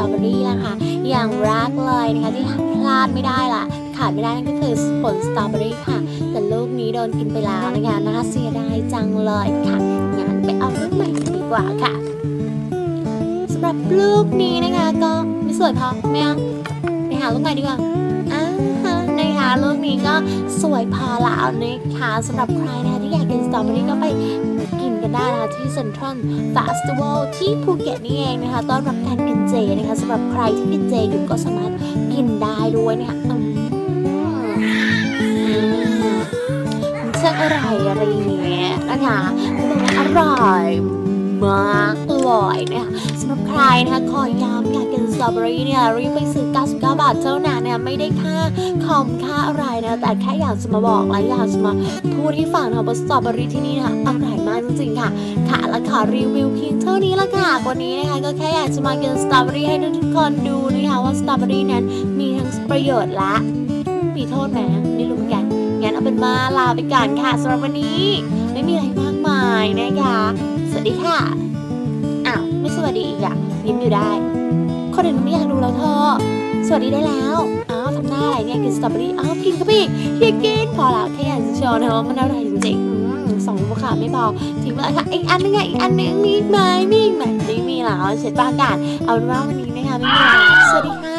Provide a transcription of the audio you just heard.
ละค่ะอย่างแรกเลยนะคะที่พลาดไม่ได้ล่ะ ขาดไม่ได้นั่นก็คือผลสตรอเบอรี่ค่ะ แต่ลูกนี้โดนกินไปแล้วนะคะน่าเสียดายจังเลยค่ะงั้นไปเอาลูกใหม่ดีกว่าค่ะสำหรับลูกนี้นะคะก็ไม่สวยพอไม่เอาไปหาลูกใหม่ดีกว่าอ่านะคะลูกนี้ก็สวยพอแล้วนะคะสำหรับใครนะคะที่อยากกินสตรอเบอรี่ก็ไป กันได้นะคะที่เซ็นทรัลฟาสติวัลที่ภูเก็ตนี่เองนะคะต้อนรับการกินเจนะคะสำหรับใครที่กินเจอยู่ก็สามารถกินได้ด้วยนะคะอืมอืมมันช่างอร่ออะไรอย่างเงี้ยนะคะมันอร่อย มากเลยนะคะสำหรับใครนะคะขอยย้ำอยากกินสตรอเบอรี่เนี่ยรีบไปซื้อ 99 บาทเท่านั้นเนี่ยไม่ได้ค่าคอมค่าอะไรนะแต่แค่อยากจะมาบอกและอยากจะมาพูดให้ฟังนะคะว่าสตรอเบอรี่ที่นี่นะคะอร่อยมากจริงๆค่ะ ค่ะและขอรีวิวเพียงเท่านี้ละค่ะวันนี้นะคะก็แค่อยากจะมากินสตรอเบอรี่ให้ทุกคนดูนะคะว่าสตรอเบอรี่นั้นมีทั้งประโยชน์และมีโทษไหมไม่รู้เหมือนกันงั้นเอาเป็นว่าลาไปก่อนค่ะสำหรับวันนี้ ไม่มีอะไรมากมายนะคะ วัสดีค่ะ อ้าว ไม่สวัสดีอีกอะยิ้มอยู่ได้ คนอื่นไม่อยากดูแล้วเธอ สวัสดีได้แล้ว อ้าวทำหน้าอะไรเนี่ยกินสตรอเบอรี่ อ้าวกินเข้าไปอีกอยากกินพอแล้วแค่อยากจะโชว์นะว่ามันอร่อยจริงๆสองลูกค้าไม่พอทิ้งไปเลยค่ะ อีกอันนึงไงอีกอันนึงมีไหมมีไหมไม่มีแล้วเสร็จปากันเอาเป็นว่าวันนี้นะคะไม่มีแล้วสวัสดีค่ะ